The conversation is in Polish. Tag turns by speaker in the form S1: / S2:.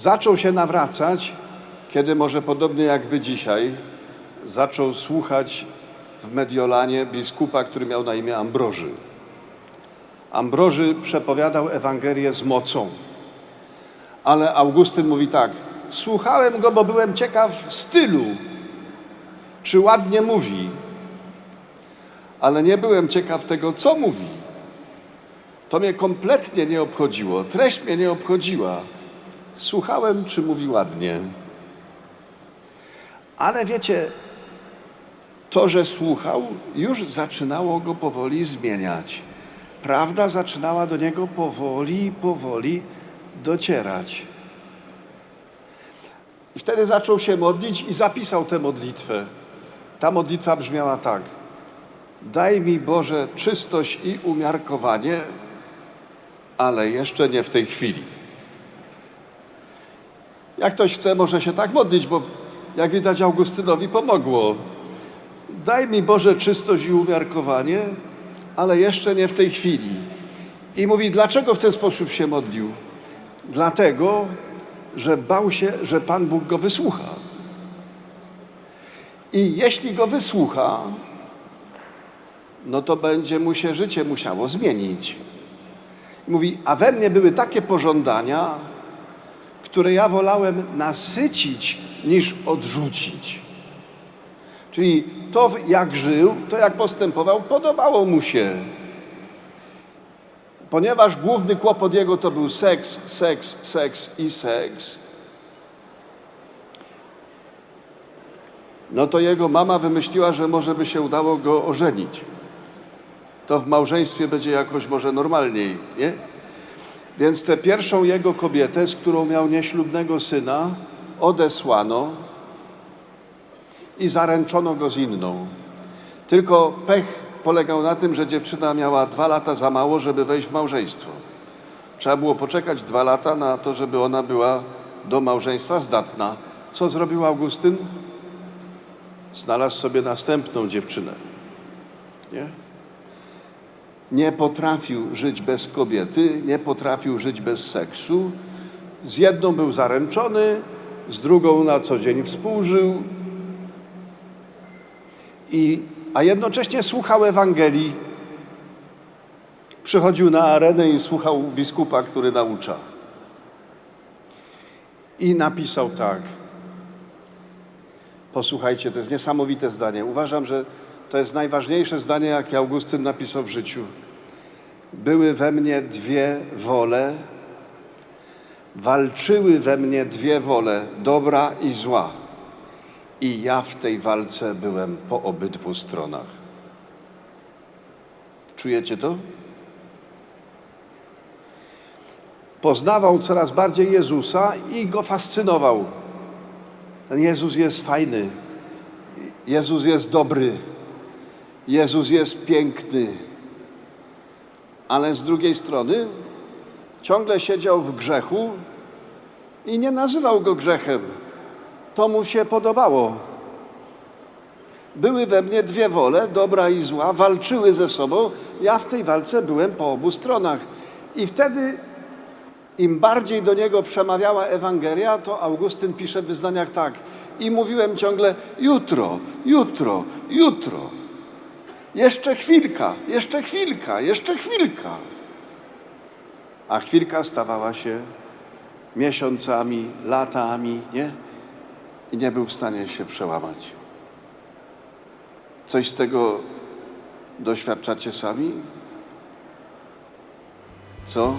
S1: zaczął się nawracać, kiedy może podobnie jak wy dzisiaj, zaczął słuchać w Mediolanie biskupa, który miał na imię Ambroży. Ambroży przepowiadał Ewangelię z mocą. Ale Augustyn mówi tak: Słuchałem go, bo byłem ciekaw stylu, czy ładnie mówi, ale nie byłem ciekaw tego, co mówi. To mnie kompletnie nie obchodziło, treść mnie nie obchodziła. Słuchałem, czy mówi ładnie. Ale wiecie, to, że słuchał, już zaczynało go powoli zmieniać. Prawda zaczynała do niego powoli, powoli docierać. I wtedy zaczął się modlić i zapisał tę modlitwę. Ta modlitwa brzmiała tak: Daj mi Boże czystość i umiarkowanie, ale jeszcze nie w tej chwili. Jak ktoś chce, może się tak modlić, bo jak widać Augustynowi pomogło. Daj mi Boże czystość i umiarkowanie, ale jeszcze nie w tej chwili. I mówi, dlaczego w ten sposób się modlił? Dlatego, że bał się, że Pan Bóg go wysłucha. I jeśli go wysłucha, no to będzie mu się życie musiało zmienić. I mówi, a we mnie były takie pożądania, które ja wolałem nasycić niż odrzucić. Czyli to, jak żył, to jak postępował, podobało mu się. Ponieważ główny kłopot jego to był seks, seks, seks i seks, no to jego mama wymyśliła, że może by się udało go ożenić. To w małżeństwie będzie jakoś może normalniej, nie? Więc tę pierwszą jego kobietę, z którą miał nieślubnego syna, odesłano i zaręczono go z inną. Tylko pech polegał na tym, że dziewczyna miała dwa lata za mało, żeby wejść w małżeństwo. Trzeba było poczekać dwa lata na to, żeby ona była do małżeństwa zdatna. Co zrobił Augustyn? Znalazł sobie następną dziewczynę. Nie? Nie potrafił żyć bez kobiety, nie potrafił żyć bez seksu. Z jedną był zaręczony, z drugą na co dzień współżył, i, a jednocześnie słuchał Ewangelii. Przychodził na arenę i słuchał biskupa, który naucza. I napisał tak. Posłuchajcie, to jest niesamowite zdanie. Uważam, że to jest najważniejsze zdanie, jakie Augustyn napisał w życiu. Były we mnie dwie wole, walczyły we mnie dwie wole, dobra i zła. I ja w tej walce byłem po obydwu stronach. Czujecie to? Poznawał coraz bardziej Jezusa i go fascynował. Ten Jezus jest fajny. Jezus jest dobry. Jezus jest piękny. Ale z drugiej strony ciągle siedział w grzechu i nie nazywał go grzechem. To mu się podobało. Były we mnie dwie wole, dobra i zła, walczyły ze sobą. Ja w tej walce byłem po obu stronach. I wtedy, im bardziej do niego przemawiała Ewangelia, to Augustyn pisze w wyznaniach tak. I mówiłem ciągle: jutro, jutro, jutro. Jeszcze chwilka, jeszcze chwilka, jeszcze chwilka. A chwilka stawała się miesiącami, latami, nie? I nie był w stanie się przełamać. Coś z tego doświadczacie sami? Co?